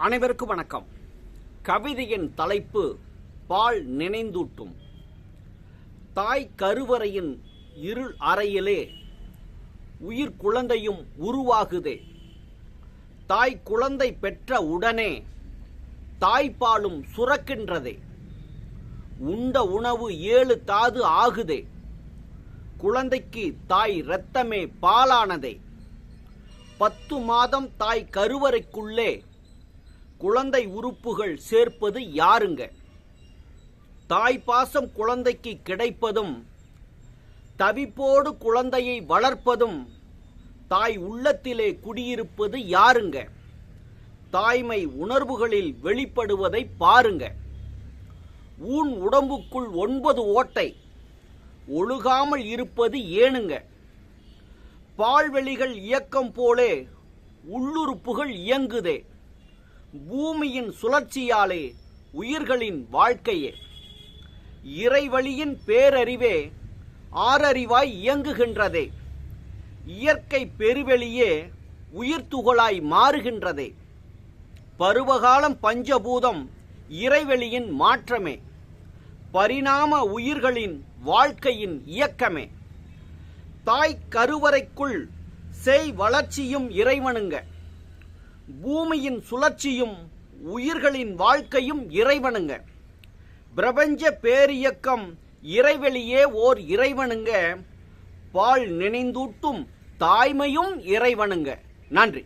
அனைவருக்கும் வணக்கம். கவிதையின் தலைப்பு பால் நினைந்தூட்டும். தாய் கருவறையின் இருள் அறையிலே உயிர் குழந்தையும் உருவாகுதே. தாய் குழந்தை பெற்ற உடனே தாய்ப்பாலும் சுரக்கின்றதே. உண்ட உணவு ஏழு தாது ஆகுதே. குழந்தைக்கு தாய் இரத்தமே பாலானதே. பத்து மாதம் தாய் கருவறைக்குள்ளே குழந்தை உறுப்புகள் சேர்ப்பது யாருங்க? தாய் பாசம் குழந்தைக்கு கிடைப்பதும் தவிப்போடு குழந்தையை வளர்ப்பதும் தாய் உள்ளத்திலே குடியிருப்பது யாருங்க? தாய்மை உணர்வுகளில் வெளிப்படுவதை பாருங்க. ஊன் உடம்புக்குள் ஒன்பது ஓட்டை ஒழுகாமல் இருப்பது ஏனுங்க? பால்வெளிகள் இயக்கம் போலே உள்ளுறுப்புகள் இயங்குதே. பூமியின் சுழற்சியாலே உயிர்களின் வாழ்க்கையே. இறைவழியின் பேரறிவே ஆறறிவாய் இயங்குகின்றதே. இயற்கை பெருவெளியே உயிர்த்துகளாய் மாறுகின்றதே. பருவகாலம் பஞ்சபூதம் இறைவெளியின் மாற்றமே. பரிணாம உயிர்களின் வாழ்க்கையின் இயக்கமே. தாய் கருவறைக்குள் செய் வளர்ச்சியும் இறைவனுங்க. பூமியின் சுழற்சியும் உயிர்களின் வாழ்க்கையும் இறைவனுங்க. பிரபஞ்ச பேரியக்கம் இறைவெளியே ஓர் இறைவனுங்க. பால் நினைந்தூட்டும் தாய்மையும் இறைவனுங்க. நன்றி.